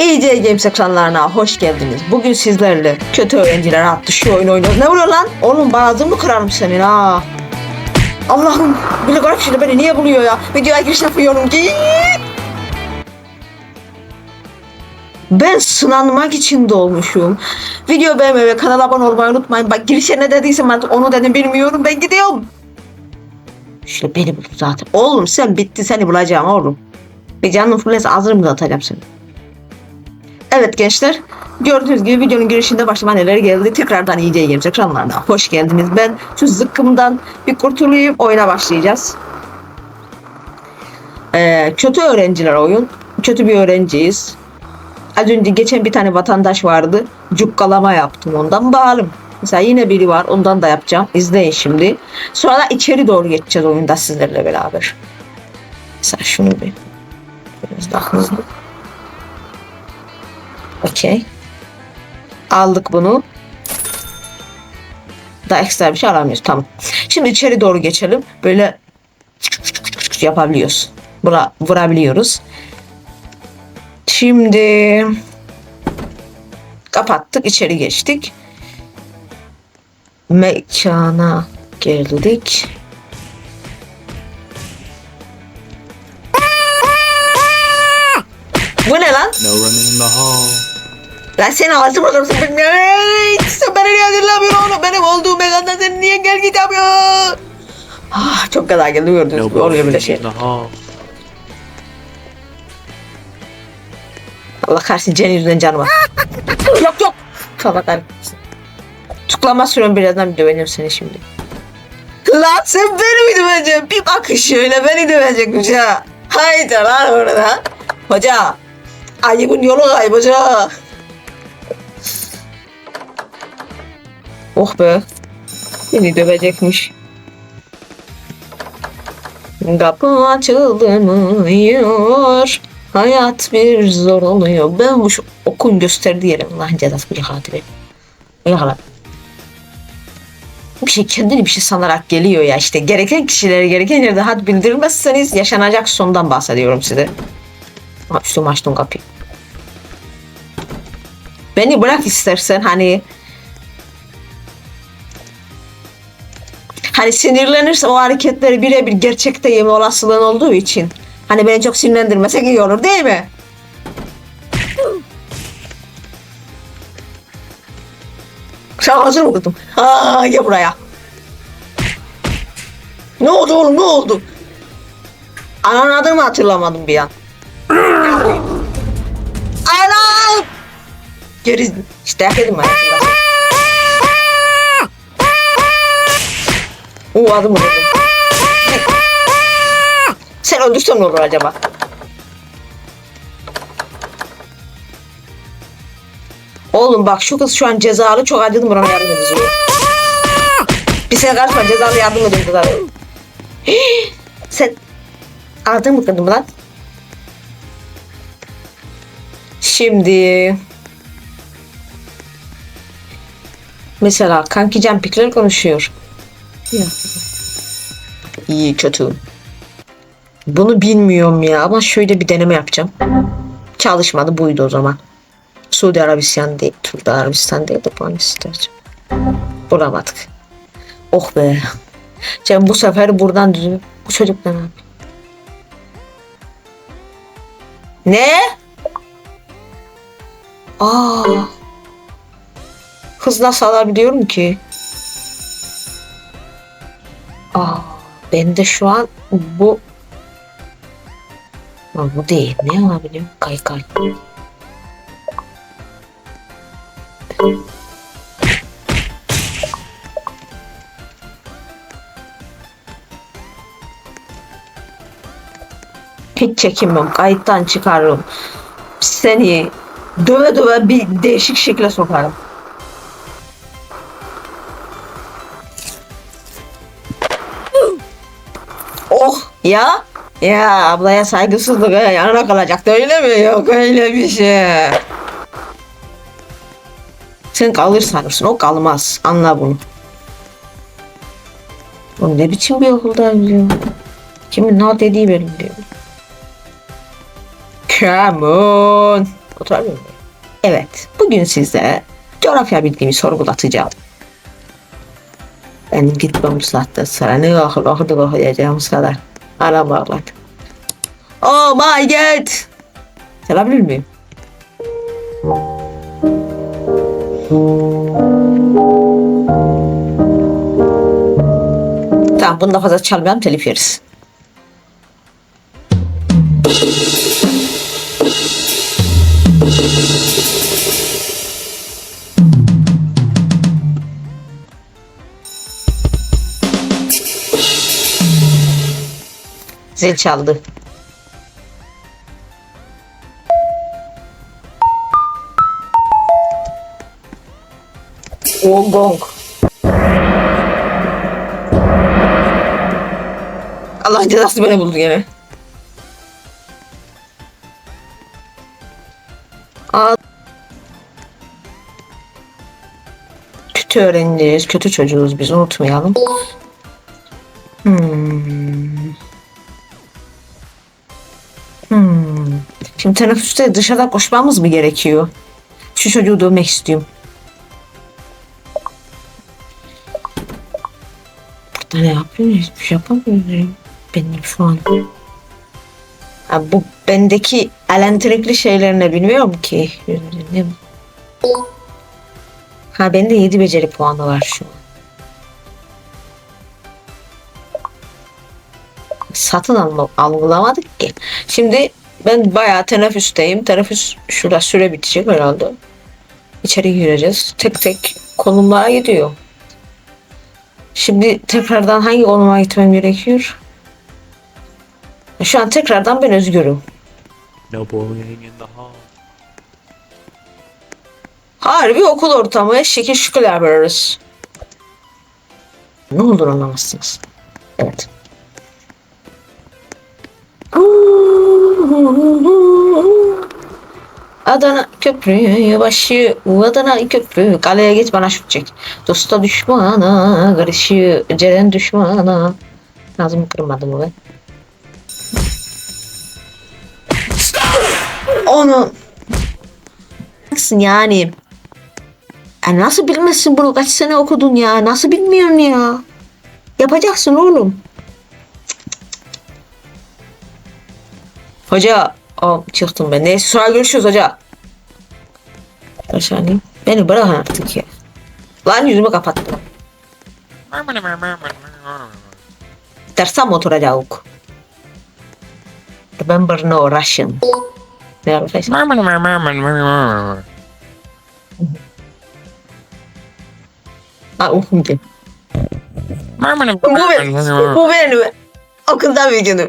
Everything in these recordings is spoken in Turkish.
EJ Games ekranlarına hoş geldiniz. Bugün sizlerle kötü öğrenciler adlı şu oyunu oynuyoruz. Ne vuruyor lan? Oğlum bağzını mı kırarım senin ha? Allah'ım bile garip şimdi beni niye buluyor ya? Videoya giriş yapıyorum ki. Ben sınanmak için doğmuşum. Video beğenmeyi ve kanala abone olmayı unutmayın. Bak girişe ne dediysem ben onu dedim bilmiyorum. Ben gidiyorum. Şöyle beni bul zaten. Oğlum sen bitti seni bulacağım oğlum. Bir canım fırlaysa ağzını da atacağım seni. Evet gençler. Gördüğünüz gibi videonun girişinde başıma neler geldi. Tekrardan iyice Games ekranlarına hoş geldiniz. Ben şu zıkkımdan bir kurtulayım. Oyuna başlayacağız. Ee, kötü öğrenciler oyun. Kötü bir öğrenciyiz. Az önce geçen bir tane vatandaş vardı. Cukkalama yaptım ondan bağlım. Mesela yine biri var ondan da yapacağım. İzleyin şimdi. Sonra da içeri doğru geçeceğiz oyunda sizlerle beraber. Mesela şunu bir biraz daha hızlı. Okey. Aldık bunu. Daha ekstra bir şey alamıyoruz. Tamam. Şimdi içeri doğru geçelim. Böyle yapabiliyoruz. Bura, vurabiliyoruz. Şimdi kapattık. içeri geçtik. Mekana geldik. Bu ne lan? No running in the hall. Lan sen ağzı bırakırsın. Sen beni niye oğlum? Benim olduğum mekanda sen niye gel git yapıyorsun? Ah, çok kadar geldi gördünüz. Mü? Oluyor böyle şey. Allah kahretsin Cenny yüzünden canım var. yok yok. Allah kahretsin. Tuklama sürüyorum birazdan bir döveceğim seni şimdi. Lan sen beni mi döveceksin? Bir bakış şöyle beni dövecekmiş ha. Haydi lan orada. Hoca. Ayıbın yolu kayıp Oh be. Beni dövecekmiş. Kapı açılmıyor. Hayat bir zor oluyor. Ben bu şu okun gösterdiği yere Allah'ın cezası bir hatibi. Yakala. Bir şey kendini bir şey sanarak geliyor ya işte. Gereken kişilere gereken yerde had bildirmezseniz yaşanacak sondan bahsediyorum size. Ha, üstüme açtım kapıyı. Beni bırak istersen hani hani sinirlenirse o hareketleri birebir gerçekte yeme olasılığın olduğu için hani beni çok sinirlendirmesek iyi olur değil mi? Sen hazır mı kızım? Ha, gel buraya. Ne oldu oğlum ne oldu? Ananın adını hatırlamadım bir an? Anam! Geri işte hak edin Oo adım vurdum. Sen öldürsen ne olur acaba? Oğlum bak şu kız şu an cezalı çok acıdım buna yardım edeceğim. Bir sen karışma cezalı yardım edin kızlar. sen aldın mı kızım lan? Şimdi mesela kanki Can Pikler konuşuyor. İyi kötü. Bunu bilmiyorum ya ama şöyle bir deneme yapacağım. Çalışmadı buydu o zaman. Suudi Arabistan değil, Suudi Arabistan değil de puan. Bulamadık. Oh be. Cem bu sefer buradan düzgün. Bu çocuk yapıyor? Ne? Aa. Hız nasıl alabiliyorum ki? Aa, ben de şu an bu Aa, bu değil. Ne alabiliyorum? Kay kay. Hiç çekinmem. Kayıttan çıkarırım. Seni döve döve bir değişik şekle sokarım. Ya. Ya ablaya saygısızlık ha, yanına kalacaktı öyle mi? Yok öyle bir şey. Sen kalır sanırsın o kalmaz. Anla bunu. Bu ne biçim bir okulda biliyor? Kimin ne dediği benim diyor. Come on. Oturabilir miyim? Evet. Bugün sizlere coğrafya bilgimi sorgulatacağım. Benim gitmem bu saatte sonra ne okul okuduk okuyacağımız kadar. Aram bağladı. Oh my god. Çalabilir miyim? Tamam bunu da fazla çalmayalım telif yeriz. Zil çaldı. O gong. Allah cezası beni buldu gene. Aa. Kötü öğrenciyiz, kötü çocuğuz biz unutmayalım. Şimdi teneffüste dışarıda koşmamız mı gerekiyor? Şu çocuğu dövmek istiyorum. Burada ne yapıyoruz? Hiçbir şey yapamıyoruz. Benim şu an. Ha, bu bendeki elektrikli şeylerine bilmiyorum ki. Ne? Ha bende 7 beceri puanı var şu an. Satın alma, algılamadık ki. Şimdi ben bayağı teneffüsteyim. Teneffüs şurada süre bitecek herhalde. İçeri gireceğiz. Tek tek konumlara gidiyor. Şimdi tekrardan hangi konuma gitmem gerekiyor? Şu an tekrardan ben özgürüm. No bullying in the hall. Harbi okul ortamı şekil şükür yapıyoruz. Ne olur anlamazsınız. Evet. Adana köprü başı Adana köprü kaleye geç bana şut çek. Dosta düşmana karışı Ceren düşmana Nazım kırmadı mı ben? Onu Nasılsın yani? Ya nasıl bilmezsin bunu? Kaç sene okudun ya? Nasıl bilmiyorsun ya? Yapacaksın oğlum. Hoca. O çıktım ben. Neyse sonra görüşürüz hoca. Bir saniye. Beni bırakın artık ya. Lan yüzümü kapattım. Derse mi oturacağız? Remember no Russian. Ne arkadaşlar? Ha okunca. Bu benim. Bu benim. Okuldan videonu.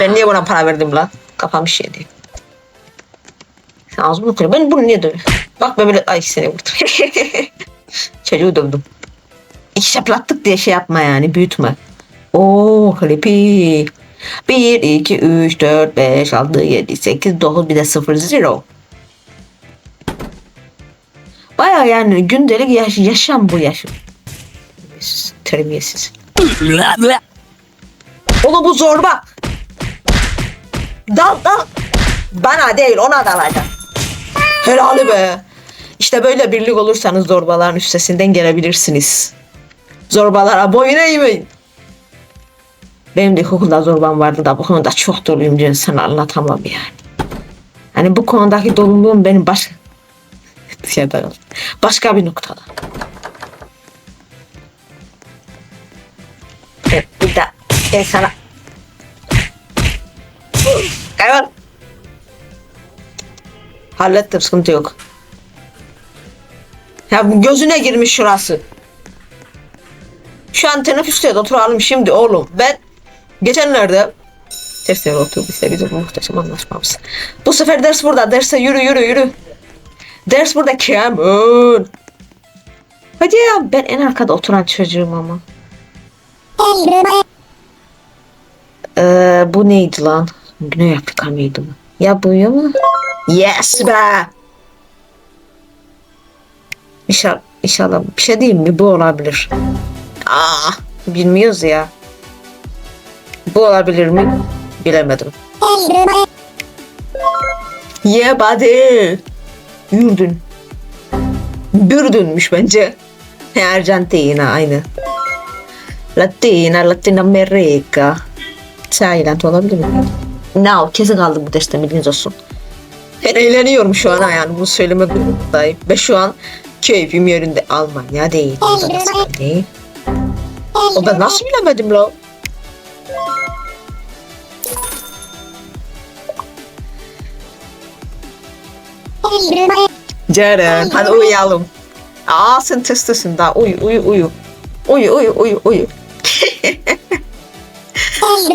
Ben niye buna para verdim lan? Kafam değil. Sen ağzımı kırıyor. Ben bunu niye dövüyorum? Bak ben böyle ay seni vurdum. Çocuğu dövdüm. İki şaplattık diye şey yapma yani büyütme. Oo klipi. 1, 2, 3, 4, 5, 6, 7, 8, 9 bir de 0, 0. Baya yani gündelik yaş yaşam bu yaşam. Terbiyesiz. Terbiyesiz. Oğlum bu zorba. Dal dal. Bana değil ona dalacak. Helali be. İşte böyle birlik olursanız zorbaların üstesinden gelebilirsiniz. Zorbalara boyun eğmeyin. Benim de ilkokulda zorbam vardı da bu konuda çok doluyum diye sana anlatamam yani. Hani bu konudaki doluluğum benim baş... Dışarıda. Başka bir noktada. Ben sana... Kaybol. Hallettim sıkıntı yok. Ya bu gözüne girmiş şurası. Şu an teneffüste oturalım şimdi oğlum. Ben geçenlerde ters yere oturduk işte bizim muhteşem anlaşmamız. Bu sefer ders burada. Derse yürü yürü yürü. Ders burada Kemal. Hadi ya ben en arkada oturan çocuğum ama. Ee, bu neydi lan? Güney Afrika mıydı mı? Ya bu ya mı? Yes be! İnşallah, inşallah bir şey diyeyim mi? Bu olabilir. Aa, bilmiyoruz ya. Bu olabilir mi? Bilemedim. Yeah buddy. Yurdun. Bürdünmüş bence. Arjantina aynı. Latina, Latin Amerika. Tayland olabilir mi? No, kesin kaldım bu derste bilginiz olsun. Ben eğleniyorum şu an yani bunu söyleme durumundayım. Ve şu an keyfim yerinde Almanya değil. O da nasıl değil. O da nasıl bilemedim la? Ceren hadi uyuyalım. Aa sen testesin daha uyu uyu uyu. Uyu uyu uyu uyu.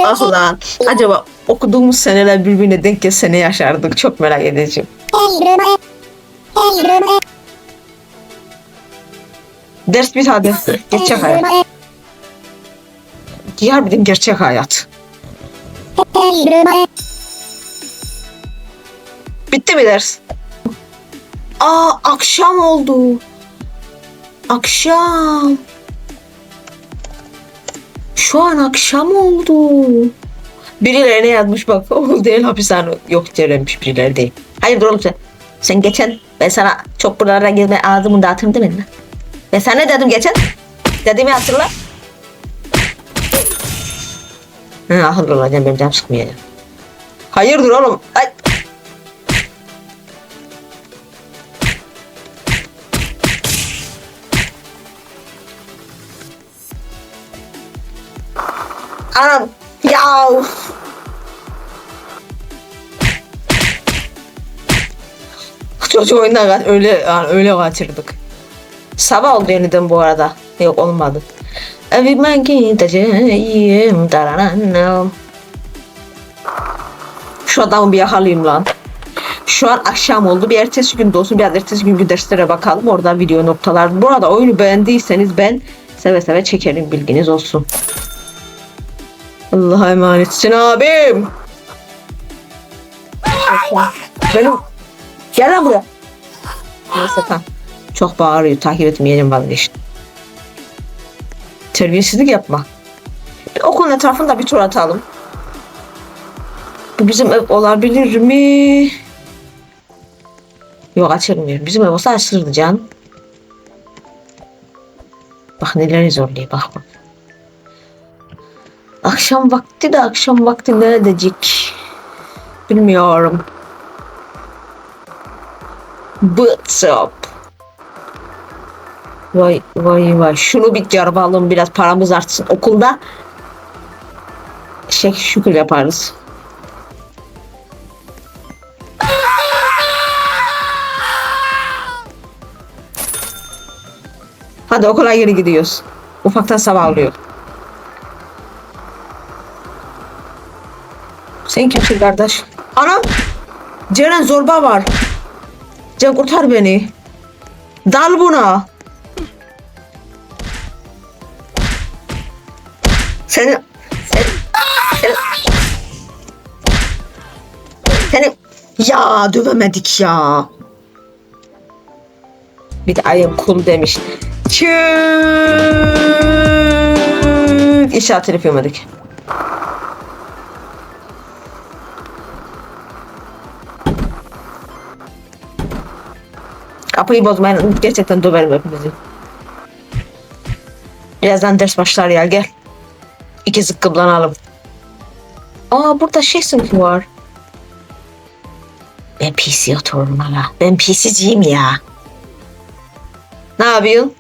ah lan acaba okuduğumuz seneler birbirine denk gelse ne yaşardık çok merak edeceğim. Ders bit hadi. Gerçek hayat. Diğer bir gerçek hayat. Bitti mi ders? Aa akşam oldu. Akşam. Şu an akşam oldu. Birileri ne yazmış bak. O değil hapishane. Yok Ceren'miş birileri değil. Hayır oğlum sen. Sen geçen ben sana çok buralara gezme ağzımı dağıtırım demedin mi? Ben sana ne dedim geçen? Dediğimi hatırla. Akıllı olacağım benim canım sıkmayacağım. Hayırdır oğlum? Ay. Anam. Ya. Çocuğu oyundan öyle yani öyle kaçırdık. Sabah oldu yeniden bu arada. Yok olmadı. Evime gideceğim. Daranam. Şu adamı bir yakalayayım lan. Şu an akşam oldu. Bir ertesi gün olsun. Biraz ertesi günkü derslere bakalım. Orada video noktalar. Bu arada oyunu beğendiyseniz ben seve seve çekerim. Bilginiz olsun. Allah'a emanetsin abim. Benim Gel lan buraya. Neyse tamam. Çok bağırıyor. Takip etmeyeceğim vazgeçtim. Terbiyesizlik yapma. Bir okulun etrafında bir tur atalım. Bu bizim ev olabilir mi? Yok açılmıyor. Bizim ev olsa açılırdı can. Bak neler zorluyor bak bak. Akşam vakti de akşam vakti neredecik? Bilmiyorum. Boots up. Vay vay vay. Şunu bir yarbalım biraz paramız artsın. Okulda şey şükür yaparız. Hadi okula geri gidiyoruz. Ufaktan sabah oluyor. Sen kimsin kardeş? Anam! Ceren zorba var. Can kurtar beni. Dal buna. Seni sen, sen, seni ya dövemedik ya. Bir de I am demiş. Çık. İşaret yapamadık. Kapıyı bozmayın. Gerçekten döverim hepinizi. Birazdan ders başlar ya gel. İki zıkkımlanalım. Aa burada şey sınıfı var. Ben PC otururum hala. Ben PC'ciyim ya. Ne yapıyorsun?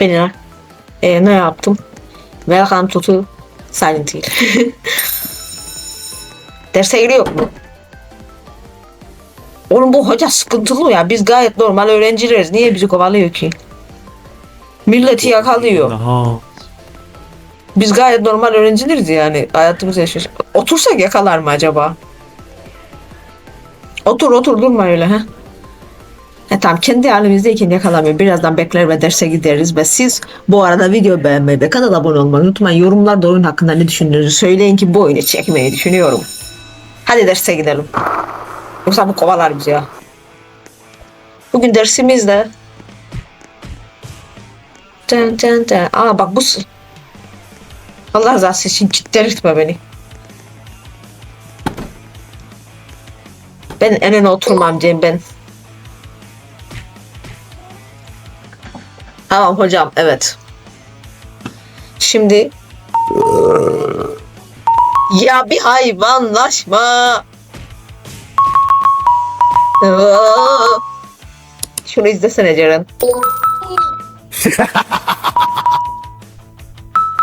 Beni ee, ne yaptım? Welcome to Silent Hill. Derse giriyor mu? Oğlum bu hoca sıkıntılı ya. Biz gayet normal öğrencileriz. Niye bizi kovalıyor ki? Milleti yakalıyor. Biz gayet normal öğrencileriz yani. Hayatımızı yaşıyoruz. Otursak yakalar mı acaba? Otur otur durma öyle ha. E tamam kendi halimizdeyken yakalamıyor. Birazdan bekler ve derse gideriz ve siz bu arada video beğenmeyi ve kanala abone olmayı unutmayın. Yorumlarda oyun hakkında ne düşündüğünüzü söyleyin ki bu oyunu çekmeyi düşünüyorum. Hadi derse gidelim. Yoksa bu kovalar bizi ya. Bugün dersimizde Dın dın dın. Aa bak bu Allah rızası için kilitletme beni. Ben en öne oturmam Cem ben. Tamam hocam evet. Şimdi ya bir hayvanlaşma. Şunu izlesene Ceren.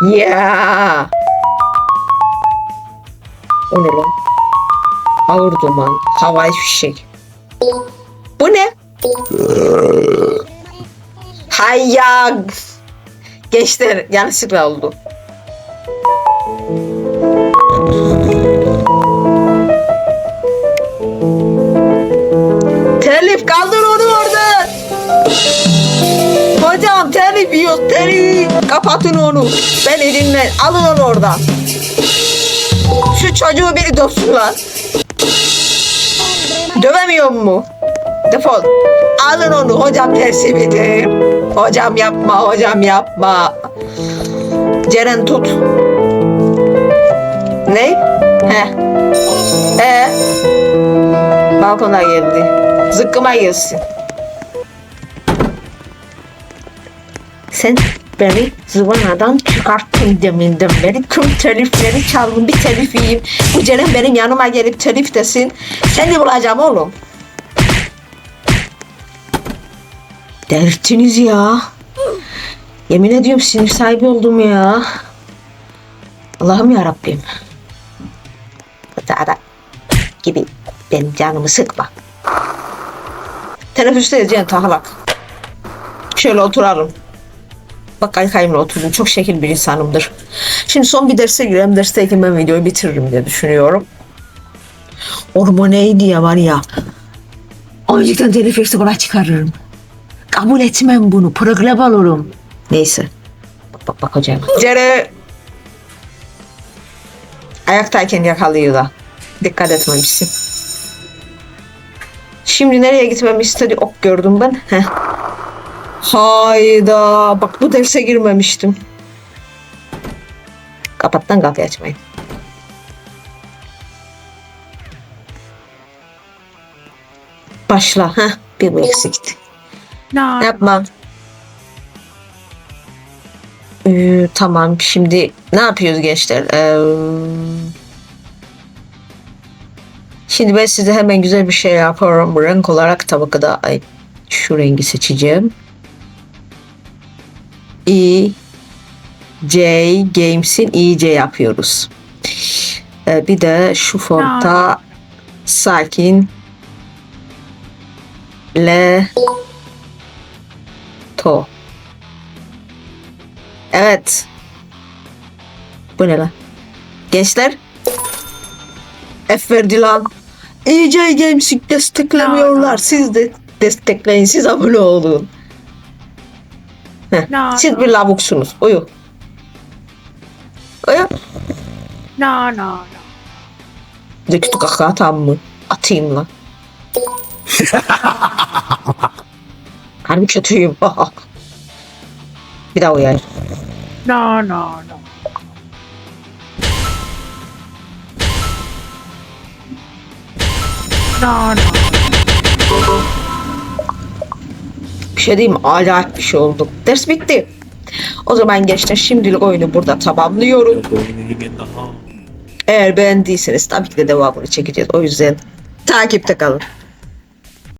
ya. O ne lan? Ağır duman, havai fişek. Bu ne? Hayya. Gençler yanlışlıkla oldu. Telif kaldır onu orada. Hocam telif yiyor telif. Kapatın onu. Beni dinle. Alın onu oradan. Şu çocuğu dövsün lan. Dövemiyor mu? Defol. Alın onu hocam tersi bitir. Hocam yapma hocam yapma. Ceren tut. Ne? He. E. Balkona geldi. Zıkkıma gelsin. Sen beni zıvanadan çıkarttın deminden beri. Tüm telifleri çaldın. Bir telif yiyeyim. Bu Ceren benim yanıma gelip telif desin. Seni bulacağım oğlum. Delirttiniz ya. Yemin ediyorum sinir sahibi oldum ya. Allah'ım ya Rabbim. Ara gibi benim canımı sıkma. Teneffüste edeceğim tahlak. Şöyle oturalım. Bak kaykayımla oturdum. Çok şekil bir insanımdır. Şimdi son bir derse girelim. Dersteyken ben videoyu bitiririm diye düşünüyorum. Orman neydi ya var ya. Oyuncuktan yoksa bana çıkarırım. Kabul etmem bunu. Problem olurum. Neyse. Bak bak bak hocam. Cere. Ayaktayken yakalıyor da. Dikkat etmemişsin. Şimdi nereye gitmemi istedi ok gördüm ben. Heh. Hayda. Bak bu derse girmemiştim. Kapattan kapıyı açmayın. Başla. Heh. Bir bu eksikti. No. Yapmam. Ee, tamam şimdi ne yapıyoruz gençler? Ee, şimdi ben size hemen güzel bir şey yapıyorum. Renk olarak tabii ki da ay, şu rengi seçeceğim. E J Games'in EJ yapıyoruz. Ee, bir de şu fonta sakin L To. Evet. Bu ne lan? Gençler. F verdi lan. EJ Games'i desteklemiyorlar. Siz de destekleyin. Siz abone olun. Heh. No, Siz no. bir lavuksunuz. Uyu. Uyu. No, no, no. Döktü kaka tam mı? Atayım lan. Harbi kötüyüm. bir daha uyar. No, no, no. No, no. Bir şey diyeyim? Acayip bir şey oldu. Ders bitti. O zaman gençler şimdilik oyunu burada tamamlıyorum. Eğer beğendiyseniz tabii ki de devamını çekeceğiz. O yüzden takipte kalın.